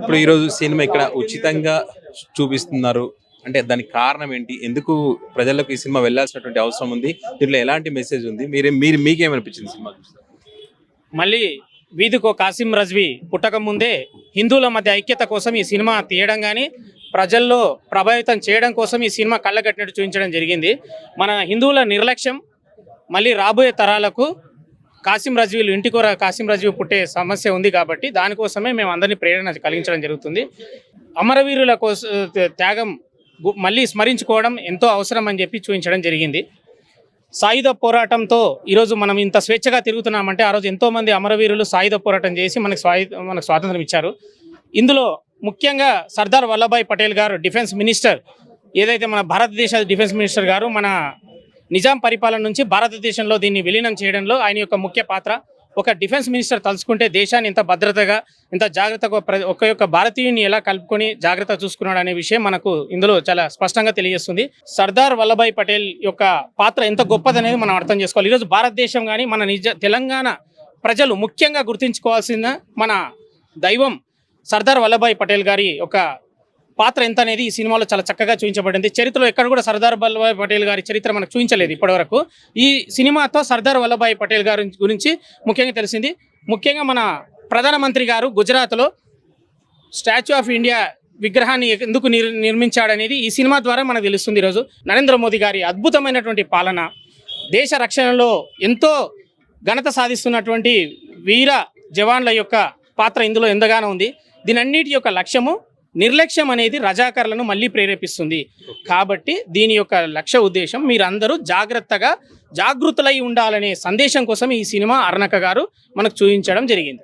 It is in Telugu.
ఇప్పుడు ఈరోజు సినిమా ఇక్కడ ఉచితంగా చూపిస్తున్నారు. అంటే దానికి కారణం ఏంటి? ఎందుకు ప్రజలకు ఈ సినిమా వెళ్ళాల్సినటువంటి అవసరం ఉంది? దీంట్లో ఎలాంటి మెసేజ్ ఉంది? మీరు మీరు మీకేమనిపించింది సినిమా మళ్ళీ వీధికో కాసిం రజ్వీ పుట్టక ముందే హిందువుల మధ్య ఐక్యత కోసం ఈ సినిమా తీయడం కానీ ప్రజల్లో ప్రభావితం చేయడం కోసం ఈ సినిమా కళ్ళగట్టినట్టు చూపించడం జరిగింది. మన హిందువుల నిర్లక్ష్యం మళ్ళీ రాబోయే తరాలకు కాసిం రజ్వీలు ఇంటికొర కాసిం రజ్వీ పుట్టే సమస్య ఉంది కాబట్టి దానికోసమే మేము అందరినీ ప్రేరణ కలిగించడం జరుగుతుంది. అమరవీరుల కోసం త్యాగం మళ్ళీ స్మరించుకోవడం ఎంతో అవసరం అని చెప్పి చూపించడం జరిగింది. సాయుధ పోరాటంతో ఈరోజు మనం ఇంత స్వేచ్ఛగా తిరుగుతున్నామంటే ఆ రోజు ఎంతోమంది అమరవీరులు సాయుధ పోరాటం చేసి మనకు స్వాయు మనకు స్వాతంత్రం ఇచ్చారు. ఇందులో ముఖ్యంగా సర్దార్ వల్లభాయ్ పటేల్ గారు డిఫెన్స్ మినిస్టర్ ఏదైతే మన భారతదేశ డిఫెన్స్ మినిస్టర్ గారు మన నిజాం పరిపాలన నుంచి భారతదేశంలో దీన్ని విలీనం చేయడంలో ఆయన యొక్క ముఖ్య పాత్ర. ఒక డిఫెన్స్ మినిస్టర్ తలుచుకుంటే దేశాన్ని ఇంత భద్రతగా ఇంత జాగ్రత్తగా ప్ర- ఒక యొక్క భారతీయుని ఎలా కలుపుకొని జాగ్రత్త చూసుకున్నాడు అనే విషయం మనకు ఇందులో చాలా స్పష్టంగా తెలియజేస్తుంది. సర్దార్ వల్లభాయ్ పటేల్ యొక్క పాత్ర ఎంత గొప్పదనేది మనం అర్థం చేసుకోవాలి. ఈరోజు భారతదేశం కానీ మన నిజ తెలంగాణ ప్రజలు ముఖ్యంగా గుర్తించుకోవాల్సిన మన దైవం సర్దార్ వల్లభాయ్ పటేల్ గారి యొక్క పాత్ర ఎంత అనేది ఈ సినిమాలో చాలా చక్కగా చూపించబడింది. చరిత్రలో ఎక్కడ కూడా సర్దార్ వల్లభాయ్ పటేల్ గారి చరిత్ర మనకు చూపించలేదు ఇప్పటివరకు. ఈ సినిమాతో సర్దార్ వల్లభాయ్ పటేల్ గారి గురించి ముఖ్యంగా తెలిసింది. ముఖ్యంగా మన ప్రధానమంత్రి గారు గుజరాత్లో స్టాచ్యూ ఆఫ్ ఇండియా విగ్రహాన్ని ఎందుకు నిర్ నిర్మించాడనేది ఈ సినిమా ద్వారా మనకు తెలుస్తుంది ఈరోజు. నరేంద్ర మోదీ గారి అద్భుతమైనటువంటి పాలన దేశ రక్షణలో ఎంతో ఘనత సాధిస్తున్నటువంటి వీర జవాన్ల యొక్క పాత్ర ఇందులో ఎంతగానో ఉంది. దీనన్నిటి యొక్క లక్ష్యము నిర్లక్ష్యం అనేది రజాకర్లను మళ్ళీ ప్రేరేపిస్తుంది. కాబట్టి దీని యొక్క లక్ష్య ఉద్దేశం మీరందరూ జాగ్రత్తగా జాగృతులై ఉండాలనే సందేశం కోసం ఈ సినిమా అర్ణక గారు మనకు చూపించడం జరిగింది.